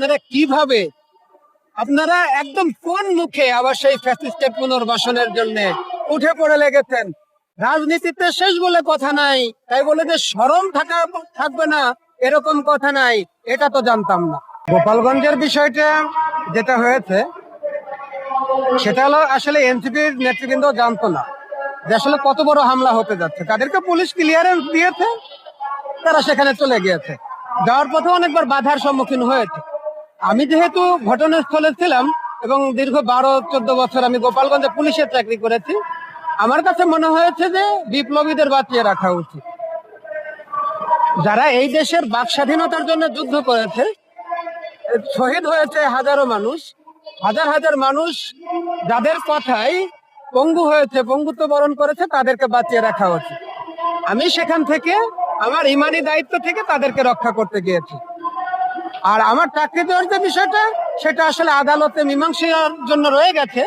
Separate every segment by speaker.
Speaker 1: আপনারা কীভাবে? আপনারা একদম কোন মুখে আবার সেই ফ্যাসিস্টের পুনর্বাসনের জন্য উঠে পড়ে লেগেছেন? রাজনীতিতে শেষ বলে কথা নাই, তাই বলে যে সরম থাকা থাকবে না, এরকম কথা নাই, এটা তো জানতাম না। গোপালগঞ্জের বিষয়টা যেটা হয়েছে, সেটা হলো আসলে এনসিপির নেতৃবৃন্দ জানতো না যে আসলে কত বড় হামলা হতে যাচ্ছে। তাদেরকে পুলিশ ক্লিয়ারেন্স দিয়েছে, তারা সেখানে চলে গিয়েছে। যাওয়ার পথে অনেকবার বাধার সম্মুখীন হয়েছে। আমি যেহেতু ঘটনাস্থলে ছিলাম এবং দীর্ঘ বারো, চোদ্দ বছর আমি গোপালগঞ্জে পুলিশের চাকরি করেছি, আমার কাছে মনে হয়েছে যে বিপ্লবীদের বাঁচিয়ে রাখা উচিত। যারা এই দেশের বাক স্বাধীনতার জন্য যুদ্ধ করেছে, শহীদ হয়েছে হাজারো মানুষ। হাজার হাজার মানুষ যাদের কথাই পঙ্গু হয়েছে, পঙ্গুত্ব বরণ করেছে, তাদেরকে বাঁচিয়ে রাখা উচিত। আমি সেখান থেকে, আমার ইমানি দায়িত্ব থেকে তাদেরকে রক্ষা করতে গিয়েছি। আর আমার চাকরি দেওয়ার যে বিষয়টা, সেটা আসলে আদালতে মীমাংসার জন্য রয়ে গেছে।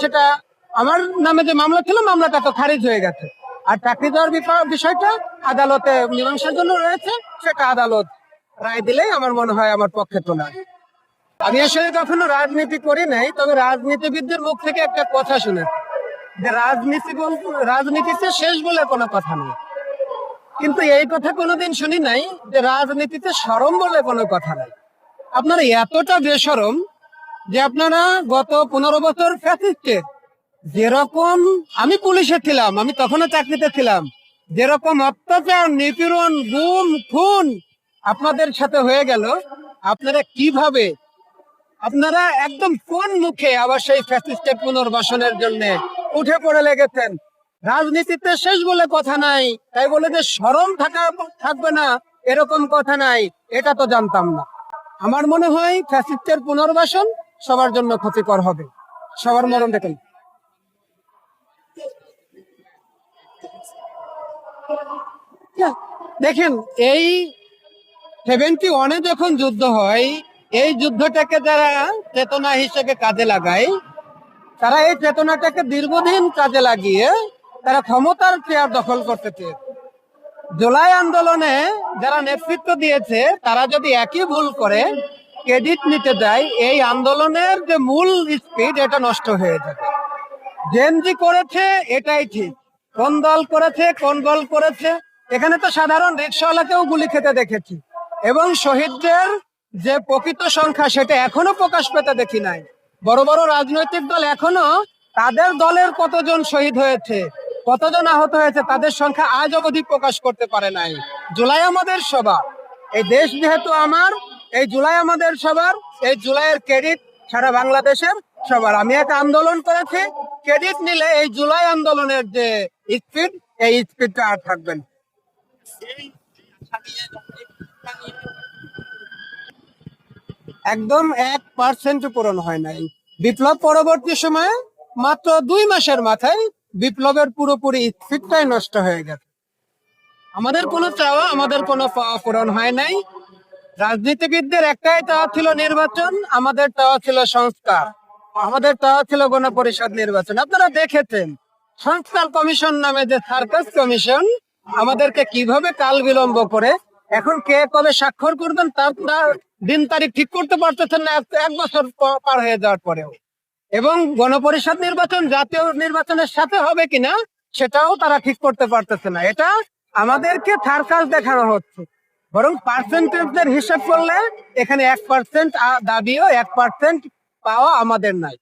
Speaker 1: সেটা আমার নামে যে মামলা ছিল, মামলাটা তো খারিজ হয়ে গেছে। আর চাকরি দেওয়ার বিষয়টা আদালতে মীমাংসার জন্য রয়েছে, সেটা আদালত রায় দিলেই আমার মনে হয় আমার পক্ষে তো না আমি আসলে কখনো রাজনীতি করি নাই, তবে রাজনীতিবিদদের মুখ থেকে একটা কথা শুনেছি। যে রাজনীতি রাজনীতিতে শেষ বলে কোনো কথা নেই কিন্তু এই কথা কোনোদিন শুনি নাই যে রাজনীতিতে সরম বলে কোনো কথা নাই। আপনারা এতটা বেসরম যে আপনারা গত পনেরো বছর ফ্যাসিস্টের যেরকম আমি পুলিশে ছিলাম, আমি তখনও চাকরিতে ছিলাম, যেরকম অত্যাচার, নিপীড়ন, গুম, খুন আপনাদের সাথে হয়ে গেল, আপনারা কীভাবে, আপনারা একদম কোন মুখে আবার সেই ফ্যাসিস্টের পুনর্বাসনের জন্য উঠে পড়ে লেগেছেন? রাজনীতিতে শেষ বলে কথা নাই, তাই বলে যে সরম থাকা থাকবে না, এরকম কথা নাই, এটা তো জানতাম না। আমার মনে হয় ফ্যাসিস্টের পুনর্বাসন সবার জন্য ক্ষতিকর হবে। সবার মরণ দেখেন। দেখেন, এই সেভেন্টি ওয়ানে যখন যুদ্ধ হয়, এই যুদ্ধটাকে যারা চেতনা হিসেবে কাজে লাগায়, তারা এই চেতনাটাকে দীর্ঘদিন কাজে লাগিয়ে তারা ক্ষমতার চেয়ার দখল করতে চেয়েছে জুলাই আন্দোলনে যারা নেতৃত্ব দিয়েছে, তারা যদি একই ভুল করে ক্রেডিট নিতে যায়, এই আন্দোলনের যে মূল স্পিড এটা নষ্ট হয়ে যাবে। জেনজি করেছে, এটাই ঠিক। কোন দল করেছে, কোন দল করেছে, এখানে তো সাধারণ রিক্সাওয়ালাকেও গুলি খেতে দেখেছি। এবং শহীদদের যে প্রকৃত সংখ্যা, সেটা এখনও প্রকাশ পেতে দেখি নাই। বড় বড় রাজনৈতিক দল এখনও তাদের দলের কতজন শহীদ হয়েছে কতজন আহত হয়েছে তাদের সংখ্যা আজ অবধি প্রকাশ করতে পারে নাই। জুলাই আমাদের সবার এই দেশ যেহেতু আমার, এই জুলাই আমাদের সবার এই জুলাইয়ের ক্রেডিট সারা বাংলাদেশের সবার। আমি একটা আন্দোলন করেছি, ক্রেডিট নিলে এই জুলাই আন্দোলনের যে স্পিড, এই স্পিডটা আর থাকবে না। একদম এক পার্সেন্ট পূরণ হয় নাই। বিপ্লব পরবর্তী সময়ে মাত্র দুই মাসের মাথায় বিপ্লবের পুরোপুরি স্পিডটাই নষ্ট হয়ে গেছে। আমাদের কোনো চাওয়া, আমাদের কোনো পূরণ হয় নাই। রাজনীতিবিদদের একটাই চাওয়া ছিল নির্বাচন, আমাদের চাওয়া ছিল সংস্কার। আমাদের চাওয়া ছিল গণপরিষদ নির্বাচন। আপনারা দেখেছেন, সংস্কার কমিশন নামে যে সার্কাস কমিশন, আমাদেরকে কীভাবে কাল বিলম্ব করে, এখন কে কবে স্বাক্ষর করবেন তার তার দিন তারিখ ঠিক করতে পারতেছেন না, এক বছর পার হয়ে যাওয়ার পরেও। এবং গণপরিষদ নির্বাচন জাতীয় নির্বাচনের সাথে হবে কিনা সেটাও তারা ঠিক করতে পারতেছে না। এটা আমাদেরকে থার্কাস দেখানো হচ্ছে। বরং পার্সেন্টেজের হিসাব করলে এখানে এক পার্সেন্ট দাবিও এক পার্সেন্ট পাওয়া আমাদের নাই।